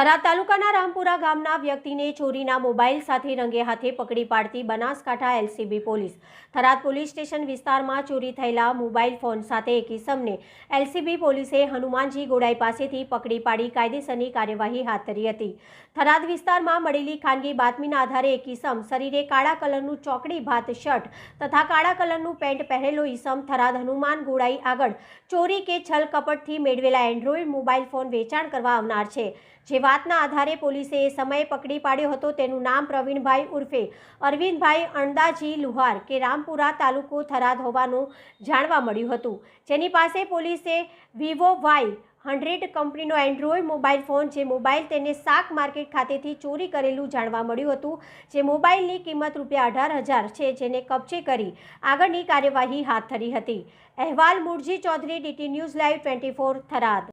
થરાદ તાલુકાના રામપુરા ગામના વ્યક્તિને ચોરીના મોબાઈલ સાથે રંગે હાથે પકડી પાડતી Banaskantha LCB police. Tharad police station વિસ્તારમાં ચોરી થયેલા મોબાઈલ ફોન સાથે એક ઇસમને એલસીબી પોલીસે હનુમાનજી ગોડાઈ પાસેથી પકડી પાડી કાયદેસરની કાર્યવાહી હાથ ધરી હતી. થરાદ વિસ્તારમાં મળેલી ખાનગી બાતમીના આધારે એક ઇસમ શરીરે કાળા કલરનું ચોકડી, ભાત, શર્ટ તથા કાળા કલરનું પેન્ટ પહેરેલો ઇસમ થરાદ હનુમાન ગોડાઈ આગળ ચોરી કે છલ કપટથી મેળવેલા એન્ડ્રોઈડ મોબાઈલ ફોન વેચાણ કરવા આવનાર છે. જે વાતના આધારે પોલીસે એ સમયે પકડી પાડ્યો હતો. તેનું નામ પ્રવીણભાઈ ઉર્ફે. અરવિંદભાઈ અણદાજી લુહાર કે રામપુરા તાલુકો થરાદ હોવાનું જાણવા મળ્યું હતું. જેની પાસે પોલીસે વિવો વાય હંડ્રેડ કંપનીનો એન્ડ્રોઈડ મોબાઈલ ફોન, જે મોબાઈલ તેને શાક માર્કેટ ખાતેથી ચોરી કરેલું જાણવા મળ્યું હતું, જે મોબાઈલની કિંમત રૂપિયા અઢાર હજાર છે, જેને કબજે કરી આગળની કાર્યવાહી હાથ ધરી હતી. અહેવાલ Murji Chaudhary, DT news live twenty four Tharad.